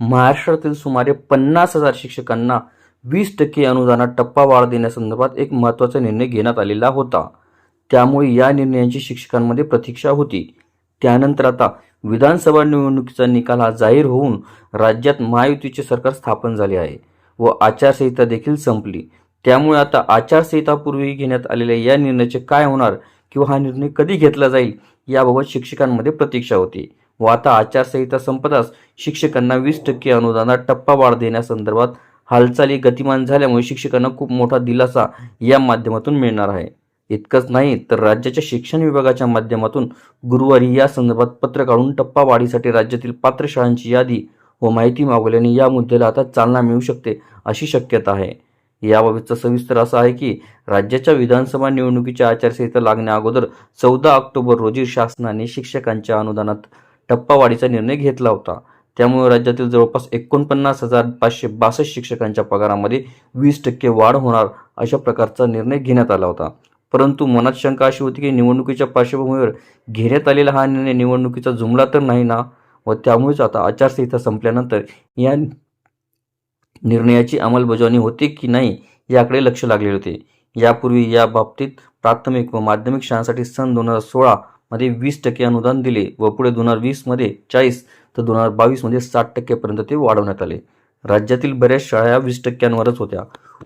महाराष्ट्रातील सुमारे पन्नास हजार शिक्षकांना वीस टक्के अनुदानात टप्पावाढ देण्यासंदर्भात एक महत्त्वाचा निर्णय घेण्यात आलेला होता. त्यामुळे या निर्णयांची शिक्षकांमध्ये प्रतीक्षा होती. त्यानंतर आता विधानसभा निवडणुकीचा निकाल हा जाहीर होऊन राज्यात महायुतीचे सरकार स्थापन झाले आहे व आचारसंहिता देखील संपली. त्यामुळे आता आचारसंहितापूर्वी घेण्यात आलेल्या या निर्णयाचे काय होणार किंवा हा निर्णय कधी घेतला जाईल याबाबत शिक्षकांमध्ये प्रतीक्षा होती. व आता आचारसंहिता संपताच शिक्षकांना वीस टक्के अनुदानात टप्पावाढ देण्यासंदर्भात हालचाली गतिमान झाल्यामुळे शिक्षकांना खूप मोठा दिलासा या माध्यमातून मिळणार आहे. इतकंच नाही तर राज्याच्या शिक्षण विभागाच्या माध्यमातून गुरुवारी या संदर्भात पत्र काढून टप्पा वाढीसाठी राज्यातील पात्र शाळांची यादी व माहिती मागवल्याने या मुद्द्याला आता चालना मिळू शकते अशी शक्यता आहे. याबाबतचं सविस्तर असं आहे की राज्याच्या विधानसभा निवडणुकीच्या आचारसंहिता लागण्या अगोदर चौदा ऑक्टोबर रोजी शासनाने शिक्षकांच्या अनुदानात टप्पावाढीचा निर्णय घेतला होता. त्यामुळे राज्यातील जवळपास एकोणपन्नास हजार पाचशे बासष्ट शिक्षकांच्या पगारामध्ये वीस टक्के वाढ होणार अशा प्रकारचा निर्णय घेण्यात आला होता. परंतु मनात शंका अशी होती की निवडणुकीच्या पार्श्वभूमीवर घेण्यात आलेला हा निर्णय निवडणुकीचा जुमला तर नाही ना? व त्यामुळेच आता आचारसंहिता संपल्यानंतर या निर्णयाची अंमलबजावणी होते की नाही याकडे लक्ष लागले होते. यापूर्वी या बाबतीत प्राथमिक व माध्यमिक शाळांसाठी सन दोन हजार सोळा मध्ये वीस टक्के अनुदान दिले व पुढे दोन हजार वीसमध्ये चाळीस तर दोन हजार बावीसमध्ये साठ टक्केपर्यंत ते वाढवण्यात आले. राज्यातील बऱ्याच शाळा या वीस टक्क्यांवरच होत्या.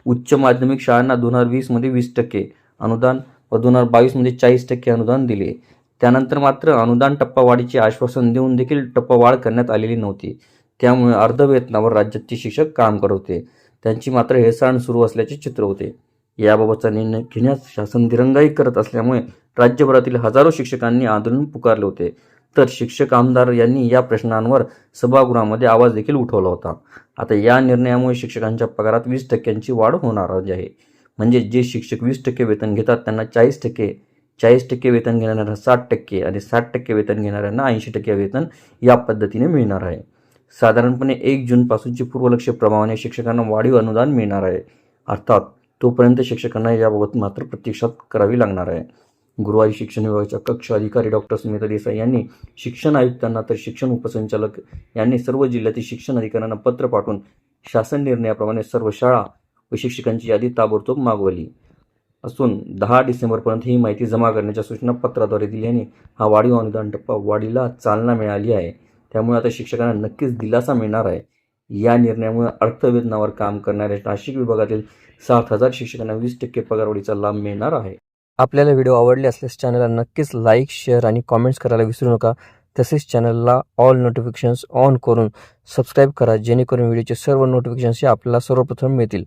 उच्च माध्यमिक शाळांना दोन हजार वीसमध्ये वीस टक्के अनुदान व दोन हजार बावीसमध्ये चाळीस टक्के अनुदान दिले. त्यानंतर मात्र अनुदान टप्पावाढीचे आश्वासन देऊन देखील टप्पावाढ करण्यात आलेली नव्हती. त्यामुळे अर्धवेतनावर राज्याचे शिक्षक काम करत होते. त्यांची मात्र हेसाण सुरू असल्याचे चित्र होते. याबाबतचा निर्णय घेण्यास शासन दिरंगाई करत असल्यामुळे राज्यभरातील हजारो शिक्षकांनी आंदोलन पुकारले होते. तर शिक्षक आमदार यांनी या प्रश्नांवर सभागृहामध्ये आवाज देखील उठवला होता. आता या निर्णयामुळे शिक्षकांच्या पगारात वीस टक्क्यांची वाढ होणार आहे. म्हणजे जे शिक्षक वीस टक्के वेतन घेतात त्यांना चाळीस टक्के चाळीस टक्के वेतन घेणाऱ्यांना साठ टक्के आणि साठ टक्के वेतन घेणाऱ्यांना ऐंशी टक्के वेतन या पद्धतीने मिळणार आहे. साधारणपणे एक जूनपासूनची पूर्वलक्ष प्रभावाने शिक्षकांना वाढीव अनुदान मिळणार आहे. अर्थात तोपर्यंत शिक्षकांना याबाबत मात्र प्रतीक्षात करावी लागणार आहे. गुरुवारी शिक्षण विभागाच्या कक्ष अधिकारी डॉक्टर सुनीता देसाई यांनी शिक्षण आयुक्तांना तर शिक्षण उपसंचालक यांनी सर्व जिल्ह्यातील शिक्षण अधिकाऱ्यांना पत्र पाठवून शासन निर्णयाप्रमाणे सर्व शाळा व शिक्षकांची यादी ताबडतोब मागवली. असून दहा डिसेंबरपर्यंत ही माहिती जमा करण्याच्या सूचना पत्राद्वारे दिल्याने हा वाढीव अनुदान टप्पा वाढीला चालना मिळाली आहे. त्यामुळे आता शिक्षकांना नक्कीच दिलासा मिळणार आहे. या निर्णयामुळे अर्थवेतनावर काम करणाऱ्या नाशिक विभागातील सात हजार शिक्षकांना वीस टक्के पगारवाढीचा लाभ मिळणार आहे. आपल्याला व्हिडिओ आवडले असल्यास चॅनलला नक्कीच लाईक शेअर आणि कॉमेंट्स करायला विसरू नका. तसेच चॅनलला ऑल नोटिफिकेशन्स ऑन करून सबस्क्राईब करा जेणेकरून व्हिडिओचे सर्व नोटिफिकेशन्स हे आपल्याला सर्वप्रथम मिळतील.